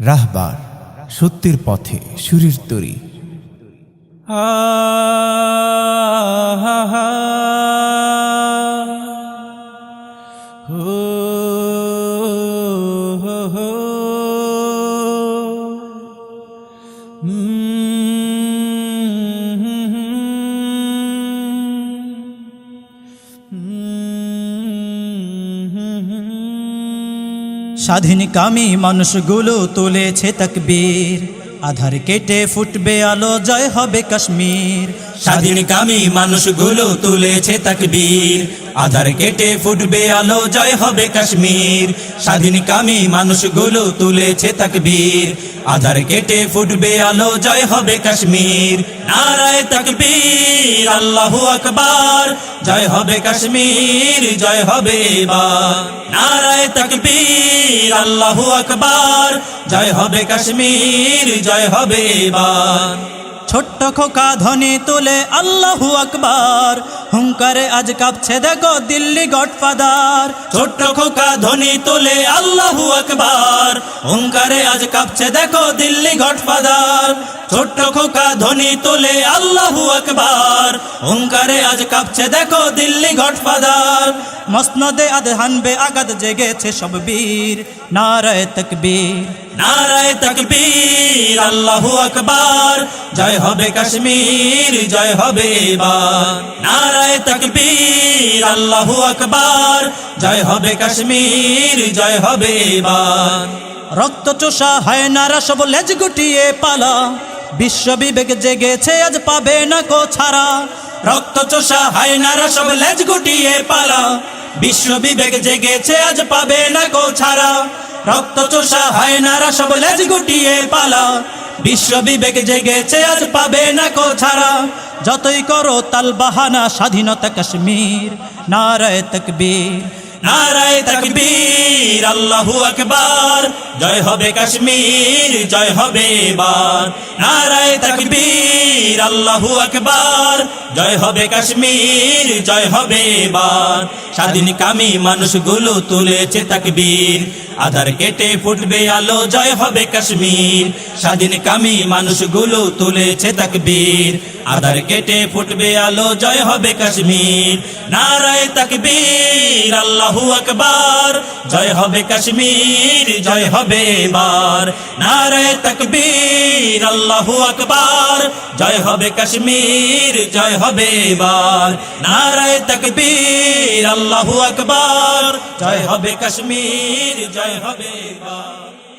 রাহবার সত্যের পথে সুরের তরি। স্বাধীন কামি মানুষগুলো তুলেছে তকবীর। আধার কেটে ফুটবে আলো জয় হবে কাশ্মীর। স্বাধীন কামি মানুষগুলো তুলেছে তাকবীর। আধার কেটে ফুটবে আলো, জয় হবে কাশ্মীর। স্বাধীন কামি মানুষগুলো তুলেছে তাকবীর। আধার কেটে ফুটবে আলো, জয় হবে কাশ্মীর। নারায় তাকবীর, আল্লাহু আকবার। জয় হবে কাশ্মীর, জয় হবে এবার। নারায় তাকবীর, আল্লাহু আকবার। জয় হবে কাশ্মীর, জয় হবে এবার। ছোট্ট খোকা ধ্বনি তুলে আল্লাহু আকবার। হুঙ্কারে আজ কাঁপছে দেখো দিল্লি গডফাদার। ছোট্ট খোকা ধ্বনি তোলে আল্লাহু আকবার। ওঙ্কারে আজ কাঁপছে দেখো দিল্লি গডফাদার। ছোট্ট খোকা ধ্বনি তোলে আল্লাহু আকবার। ওঙ্কারে আজ কাঁপছে দেখো দিল্লি গডফাদার। মসনদে আদ হানবে আগাদ জেগেছে সব বীর। নারায় তকবীর। নারায় তাকবীর আল্লাহু আকবার। জয় হবে কাশ্মীর জয় হবে এবার। নারায় তাকবীর আল্লাহু আকবার। জয় হবে কাশ্মীর জয় হবে এবার। রক্ত চোষা হয় নারা সব লেজ গুটিয়ে পালা। বিশ্ব বিবেক জেগেছে আজ পাবে না কো ছাড়া। রক্ত চোষা হায় নারা সব লেজ গুটিয়ে পালা। বিশ্ব বিবেক জেগেছে, আজ পাবে না কো ছাড়া। রক্ত চোষা হয় নারা সব লেজ গুটিয়ে পালা। বিশ্ব বিবেক জেগেছে, আজ পাবে না কো ছাড়া। যতই করো তাল বাহানা, স্বাধীনতা কাশ্মীর, নারায় তকবীর, নারায় তাকবীর। আল্লাহু আকবার। জয় হবে কাশ্মীর, জয় হবে এবার। নারায় তাকবীর, আল্লাহু আকবার। জয় হবে কাশ্মীর, জয় হবে এবার। স্বাধীন কামি মানুষগুলো তুলেছে তাকবীর। আধার কেটে ফুটবে আলো, জয় হবে কাশ্মীর। স্বাধীন কামি মানুষগুলো তুলেছে তাকবীর। আধার কেটে ফুটবে আলো, জয় হবে কাশ্মীর। নারায় তাকবীর, আল্লাহু আকবার। জয় হবে কাশ্মীর, জয় হবে বার নারায় তকবীর, আল্লাহু আকবার। জয় হবে কাশ্মীর, জয় হবে বার নারায় তকবীর, আল্লাহু আকবার। জয় হবে কাশ্মীর, জয় হবে এবার।